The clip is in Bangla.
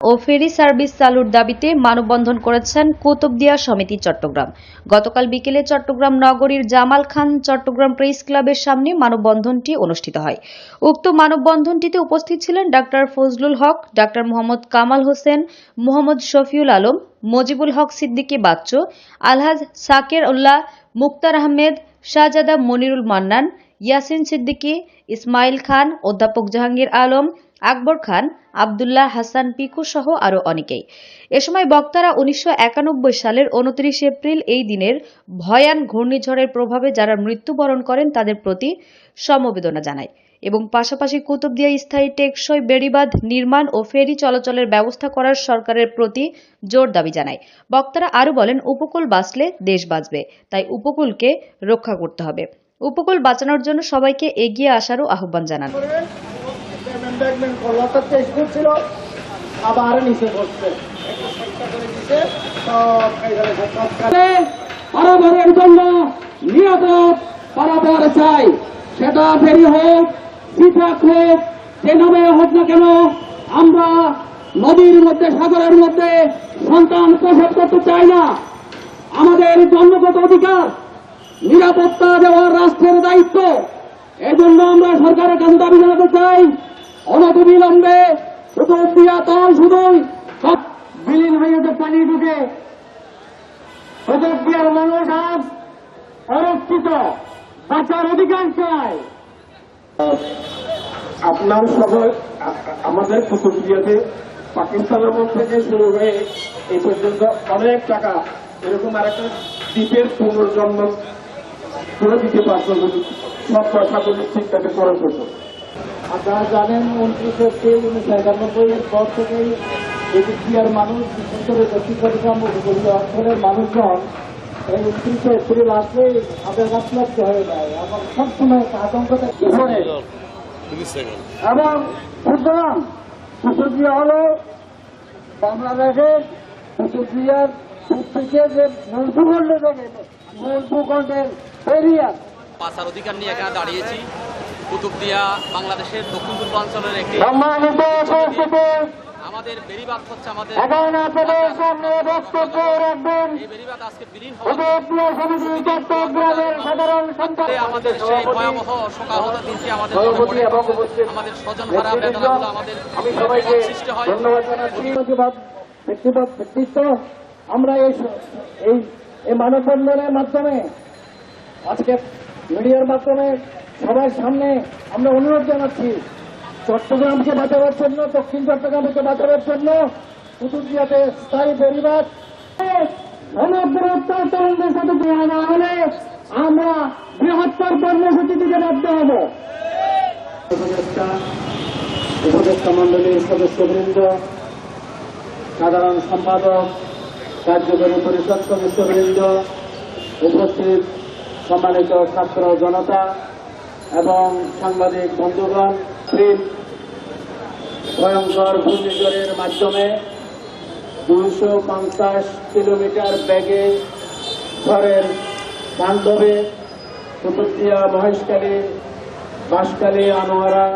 ও ফেরি সার্ভিস চালুর দাবিতে মানববন্ধন করেছেন কুতুবদিয়া সমিতি চট্টগ্রাম। গতকাল বিকেলে চট্টগ্রাম নগরীর জামাল খান চট্টগ্রাম প্রেস ক্লাবের সামনে মানববন্ধনটি অনুষ্ঠিত হয়। উক্ত মানববন্ধনটিতে উপস্থিত ছিলেন ডাক্তার ফজলুল হক, ডাক্তার মোহাম্মদ কামাল হোসেন, মোহাম্মদ শফিউল আলম, মজিবুল হক সিদ্দিকী বাচ্চু, আলহাজ সাকের উল্লাহ, মুক্তার আহমেদ, শাহজাদা মনিরুল মান্নান, ইয়াসিন সিদ্দিকী, ইসমাইল খান, অধ্যাপক জাহাঙ্গীর আলম আকবর খান, আবদুল্লাহ হাসান, পিকু সহ আরও অনেকেই। এ সময় বক্তারা উনিশশো একানব্বই সালের উনত্রিশ এপ্রিল এই দিনের ভয়ান ঘূর্ণিঝড়ের প্রভাবে যারা মৃত্যুবরণ করেন তাদের প্রতি সমবেদনা জানায় এবং পাশাপাশি কুতুবদিয়া স্থায়ী টেকসই বেড়িবাঁধ নির্মাণ ও ফেরি চলাচলের ব্যবস্থা করার সরকারের প্রতি জোর দাবি জানায়। বক্তারা আরও বলেন, উপকূল বাঁচলে দেশ বাঁচবে, তাই উপকূলকে রক্ষা করতে হবে। উপকূল বাঁচানোর জন্য সবাইকে এগিয়ে আসারও আহ্বান জানান। দেখবেন কলারটা টেস্ট করছিল আবার নিচে করছে পারাবারের জন্য নিরাপদ পারাবার চাই। সেটা ফেরি হোক সিফাক হোক, যে নামে কেন, আমরা নদীর মধ্যে, সাগরের মধ্যে সন্তান প্রসব করতে চাই না। আমাদের জন্মগত অধিকার, নিরাপত্তা দেওয়ার রাষ্ট্রের দায়িত্ব। এজন্য আমরা সরকারের কাছে দাবি জানাতে চাই অনতিবিলম্বে শুধু তল শুধুই সব বিলীন হয়ে যে পানি ঢুকে। দিয়ার মানুষ আজ অরক্ষিত, বাঁচার অধিকার চায় আপনার সবাই, আমাদের কুতুবদিয়াতে পাকিস্তানের মধ্যে থেকে শুরু হয়ে এই পর্যন্ত অনেক টাকা, এরকম আরেকটা দ্বীপের পুনর্জন্ম করে দিতে পারতো সব পয়সাগুলি ঠিকঠাক খরচ হতো আপনারা জানেন উনত্রিশ এপ্রিল উনিশশো একানব্বই এর পর থেকেই এদিকিয়ার মানুষ বিশেষ করে দক্ষিণ চট্টগ্রাম উপকূলীয় অঞ্চলের মানুষজন এই উনত্রিশে এপ্রিল আসলেই তাদের গাছলব্ধ হয়ে যায় এবং সবসময় একটা আতঙ্ক থাকে এবং সুতরাং কুতুবদিয়া হল বাংলাদেশের কুতুবদিয়ার থেকে যে মূল ভূখণ্ড থেকে মূল ভূখণ্ডের এরিয়া বাঁচার অধিকার নিয়ে এখানে দাঁড়িয়েছি। কুতুবদিয়া বাংলাদেশের দক্ষিণ পূর্বাঞ্চলের একটি আমাদের বেড়িবাঁধ হচ্ছে আমাদের আমাদের সেই ভয়াবহ শোকাহত দিনটি আমাদের আমাদের স্বজন বেদনাগুলো আমাদের সৃষ্টি হয়। ব্যক্তিত্ব আমরা এই মানববন্ধনের মাধ্যমে আজকে মিডিয়ার মাধ্যমে সবার সামনে আমরা অনুরোধ জানাচ্ছি, চট্টগ্রামকে বাঁচাবার জন্য, দক্ষিণ চট্টগ্রামকে বাঁচাবার জন্য কুতুবদিয়াতে স্থায়ী পরিবার। তরুণদের সাথে দেওয়া না আমরা বৃহত্তর কর্মসূচি দিতে বাধ্য হব। উপদেষ্টা মন্ডলীর সদস্যবৃন্দ, সাধারণ সম্পাদক কার্যকরী পরিষদ সদস্যবৃন্দ উপস্থিত। সম্মানিত ছাত্র জনতা এবং সাংবাদিক বন্ধুগণ প্রিন্ট ভয়ঙ্কর ঘূর্ণিঝড়ের মাধ্যমে দুইশো পঞ্চাশ কিলোমিটার ব্যাগে ঘরের বান্ধবে চতুর্থিয়া মহেশখালী, বাঁশখালী, আনোয়ারা